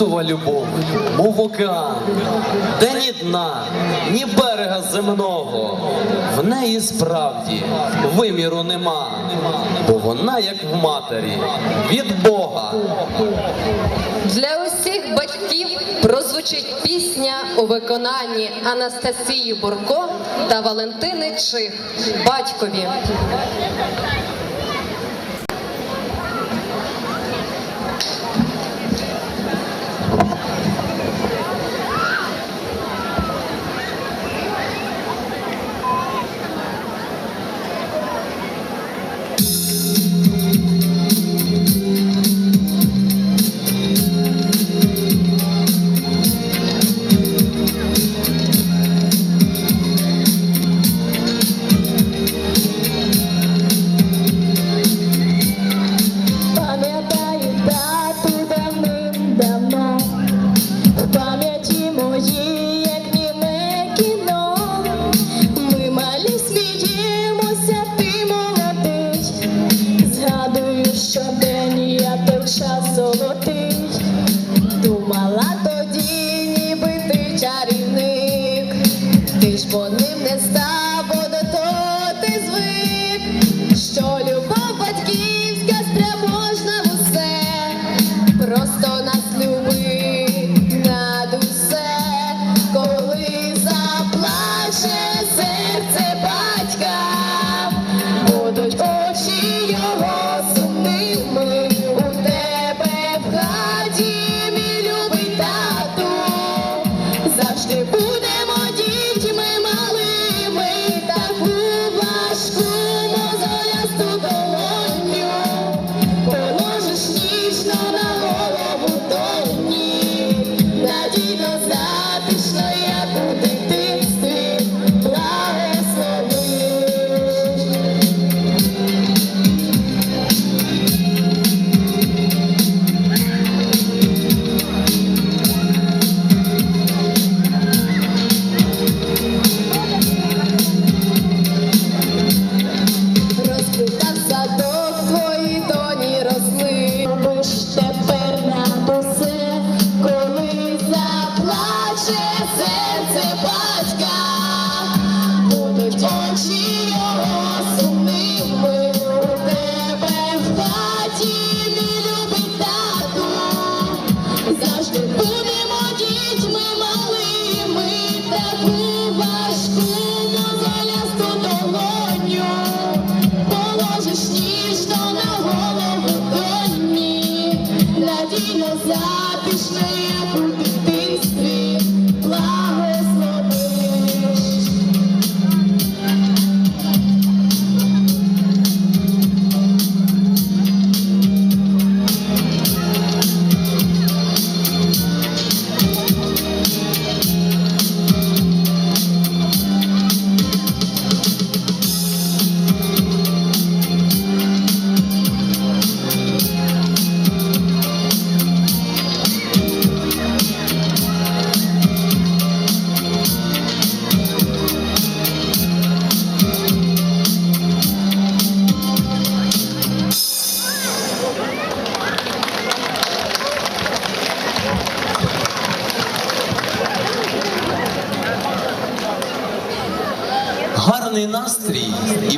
матова любов, мов океан, де ні дна, ні берега земного. В неї справді виміру нема, бо вона, як в матері, від Бога. Для усіх батьків прозвучить пісня у виконанні Анастасії Бурко та Валентини Чих батькові.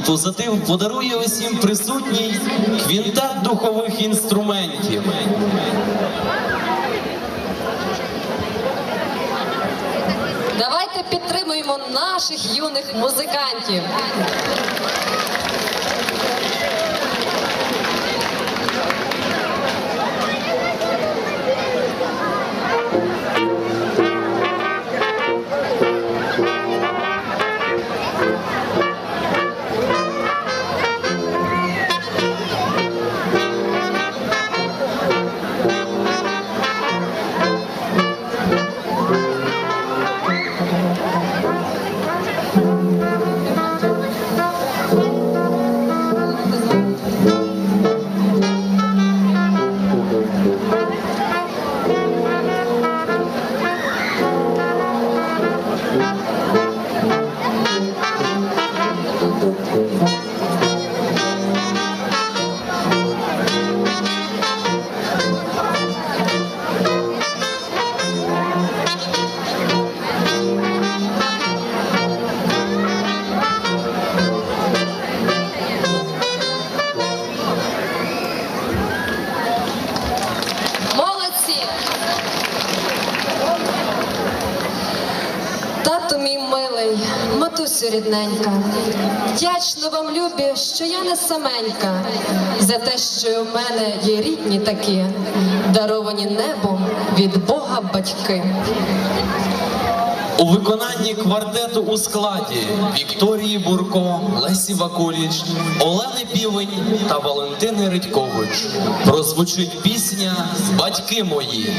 позитив подарує усім присутній квінтет духових інструментів. Давайте підтримуємо наших юних музикантів. рідненька, вдячна вам, любі, що я не саменька, за те, що в мене є рідні такі, даровані небом від Бога батьки. У виконанні квартету у складі Вікторії Бурко, Лесі Вакуліч, Олени Півень та Валентини Редькович прозвучить пісня Батьки мої.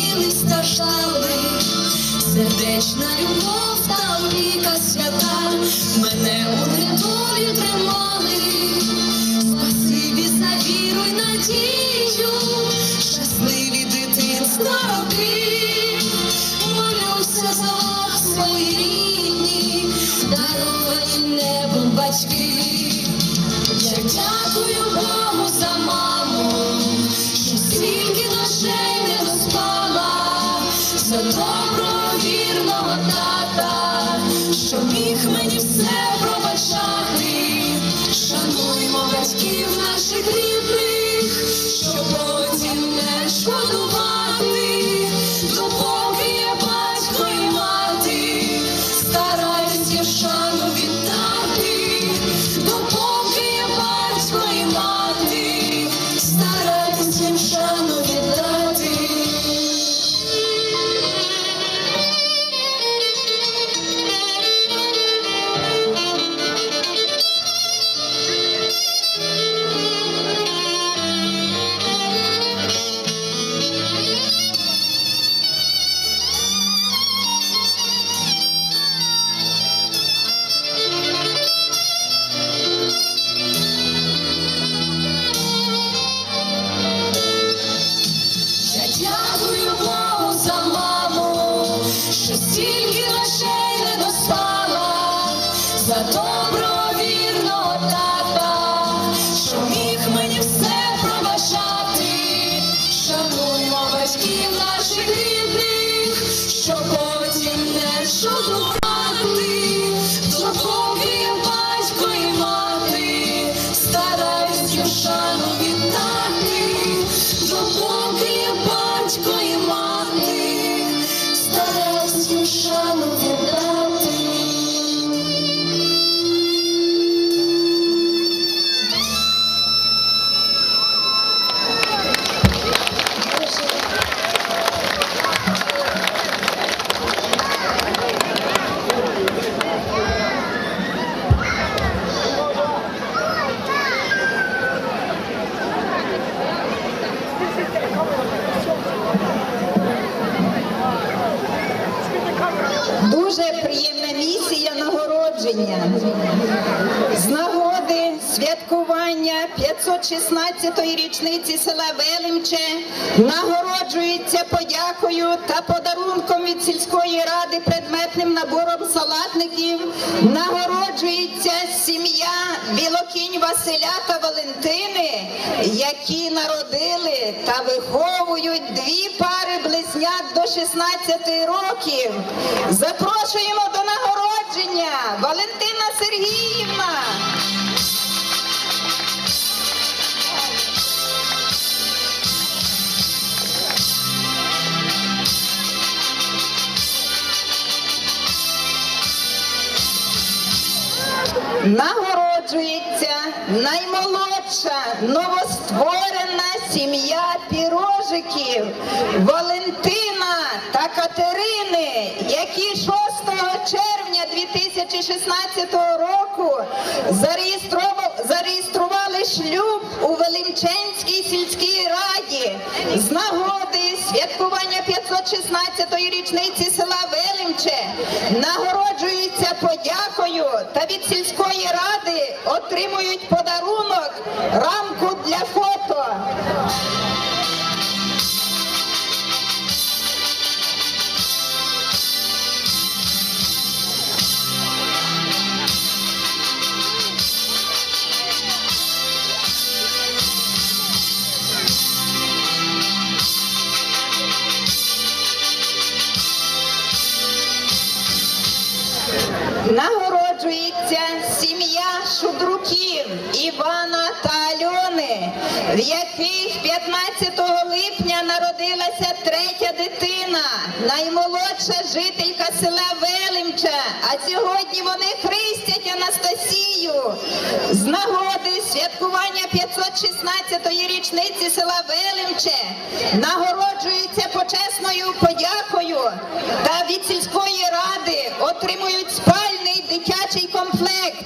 Раділи, жали, сердечна любов та опіка свята, мене у 516-ї села Велимче нагороджується подякою та подарунком від сільської ради предметним набором салатників. Нагороджується сім'я Білокінь Василя та Валентини, які народили та виховують дві пари близнят до 16 років. Запрошуємо до нагородження Валентина Сергіївна. Нагороджується наймолодша новостворена сім'я пірожиків Валентина та Катерини, які 6 червня 2016 року зареєстрували шлюб у Велимченській сільській раді. З нагоди святкування 516-ї річниці села Велимче нагороджуються подякою та від сільської ради отримують подарунок рамку для фото. Нагороджується в яких 15 липня народилася третя дитина, наймолодша жителька села Велимча. А сьогодні вони хрестять Анастасію з нагоди святкування 516-ї річниці села Велимче нагороджуються почесною подякою та від сільської ради отримують спальний дитячий комплект.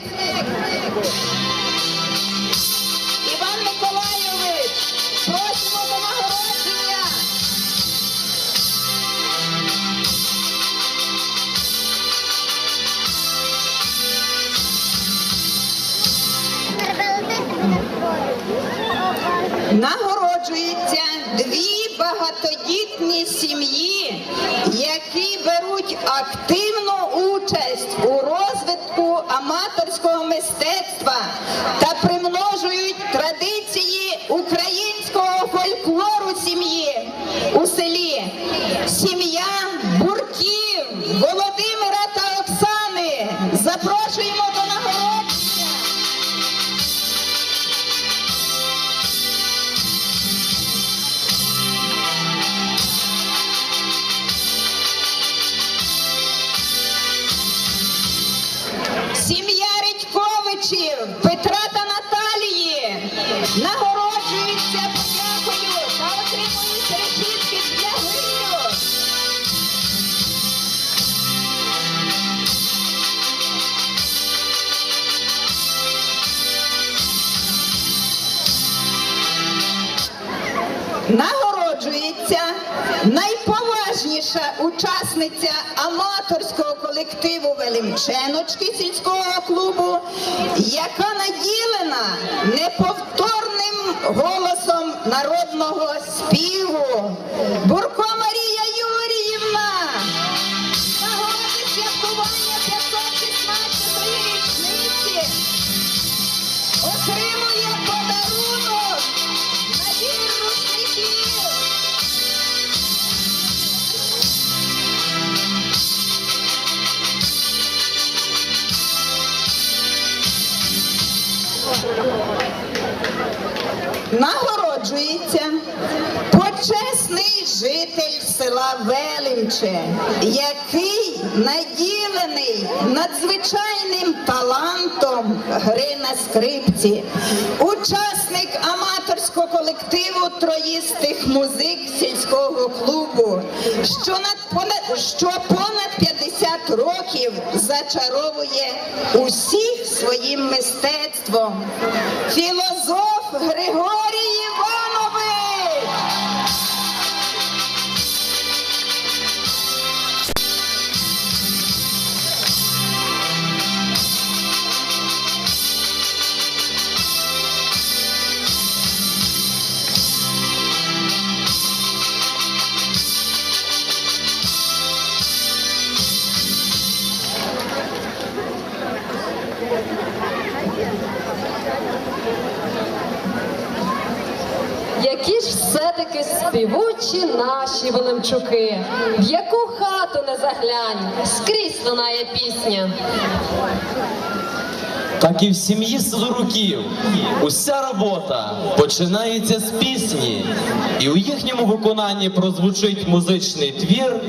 Нагороджуються дві багатодітні сім'ї, які беруть активну участь у розвитку аматорського мистецтва та примножують традиції українського колективу Велимченочки сільського клубу, яка наділена неповторним голосом народного співу. Бурко скрипці, учасник аматорського колективу троїстих музик сільського клубу, що над понад що понад 50 років зачаровує усіх своїм мистецтвом. Філозоф Григорій все-таки співучі наші Велимчуки, в яку хату не заглянь, скрізь лунає пісня. Так і в сім'ї Сидоруків. Уся робота починається з пісні, і у їхньому виконанні прозвучить музичний твір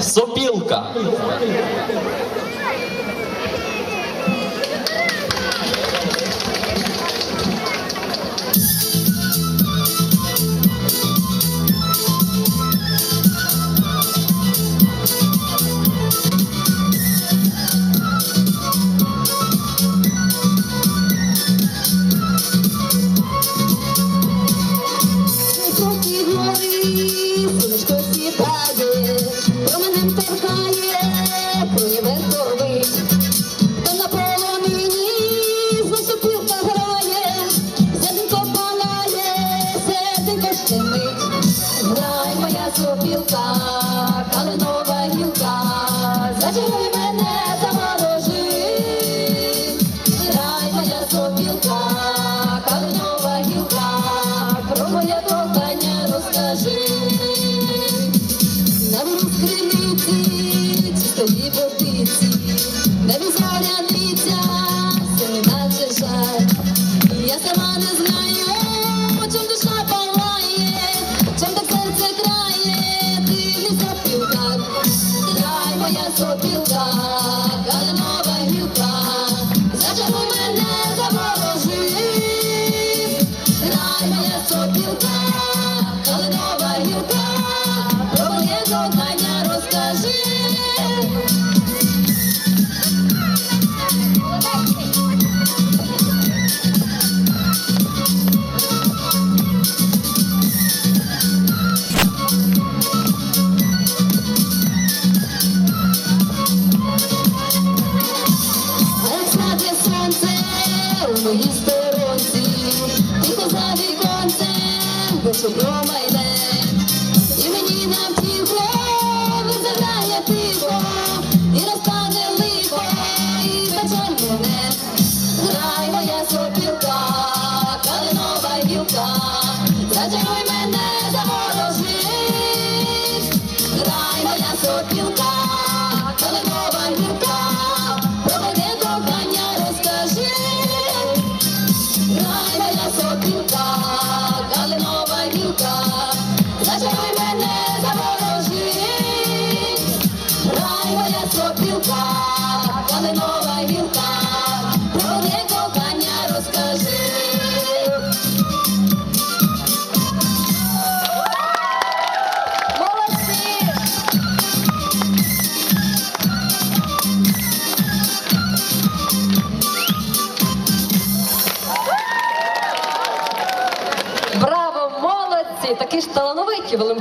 Сопілка. sobrou, mas é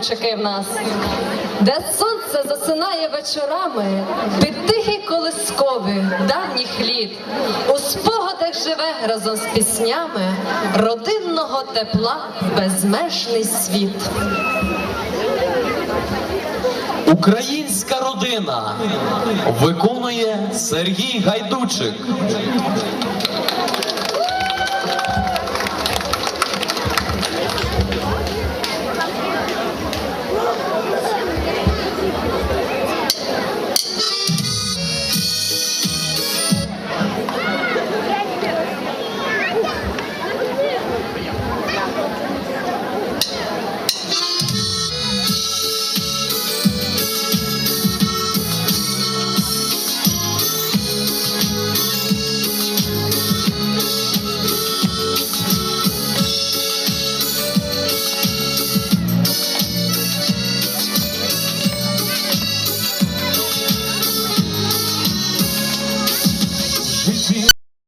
волимчаки в нас. Де сонце засинає вечорами, під тихі колискові давніх літ, у спогадах живе разом з піснями родинного тепла безмежний світ. Українська родина виконує Сергій Гайдучик.